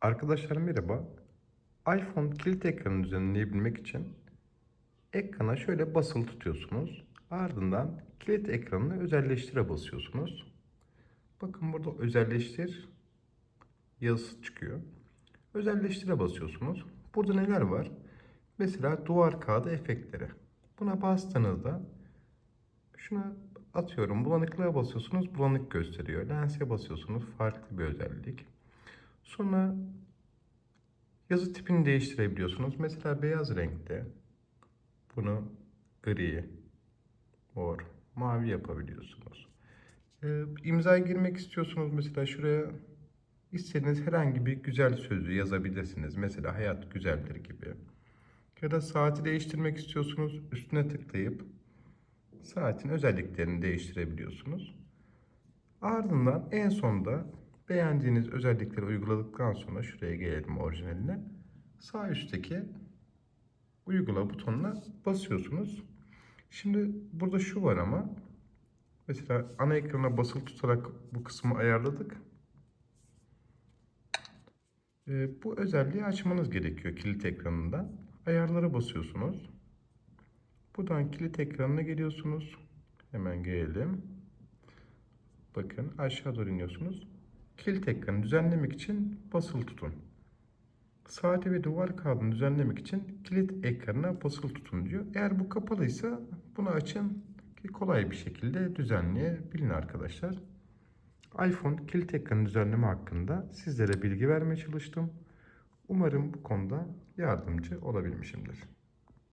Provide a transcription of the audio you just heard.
Arkadaşlar merhaba. iPhone kilit ekranını düzenleyebilmek için ekrana şöyle basılı tutuyorsunuz. Ardından kilit ekranını özelleştire basıyorsunuz. Bakın burada özelleştir yazısı çıkıyor. Özelleştire basıyorsunuz. Burada neler var? Mesela duvar kağıdı efektleri. Buna bastığınızda şuna atıyorum bulanıklığa basıyorsunuz bulanık gösteriyor. Lense basıyorsunuz farklı bir özellik. Sonra yazı tipini değiştirebiliyorsunuz. Mesela beyaz renkte bunu gri, mor, mavi yapabiliyorsunuz. Ee, imza girmek istiyorsunuz mesela şuraya istediğiniz herhangi bir güzel sözü yazabilirsiniz. Mesela hayat güzeldir gibi. Ya da saati değiştirmek istiyorsunuz. Üstüne tıklayıp saatin özelliklerini değiştirebiliyorsunuz. Ardından en sonda beğendiğiniz özellikleri uyguladıktan sonra şuraya gelelim orijinaline. Sağ üstteki uygula butonuna basıyorsunuz. Şimdi burada şu var ama mesela ana ekrana basılı tutarak bu kısmı ayarladık. Ee, bu özelliği açmanız gerekiyor kilit ekranında. Ayarlara basıyorsunuz. Buradan kilit ekranına geliyorsunuz. Hemen gelelim. Bakın aşağı doğru iniyorsunuz. Kilit ekranı düzenlemek için basılı tutun. Saati ve duvar kağıdını düzenlemek için kilit ekranına basılı tutun diyor. Eğer bu kapalıysa bunu açın ki kolay bir şekilde düzenleyebilin arkadaşlar. iPhone kilit ekranı düzenleme hakkında sizlere bilgi vermeye çalıştım. Umarım bu konuda yardımcı olabilmişimdir.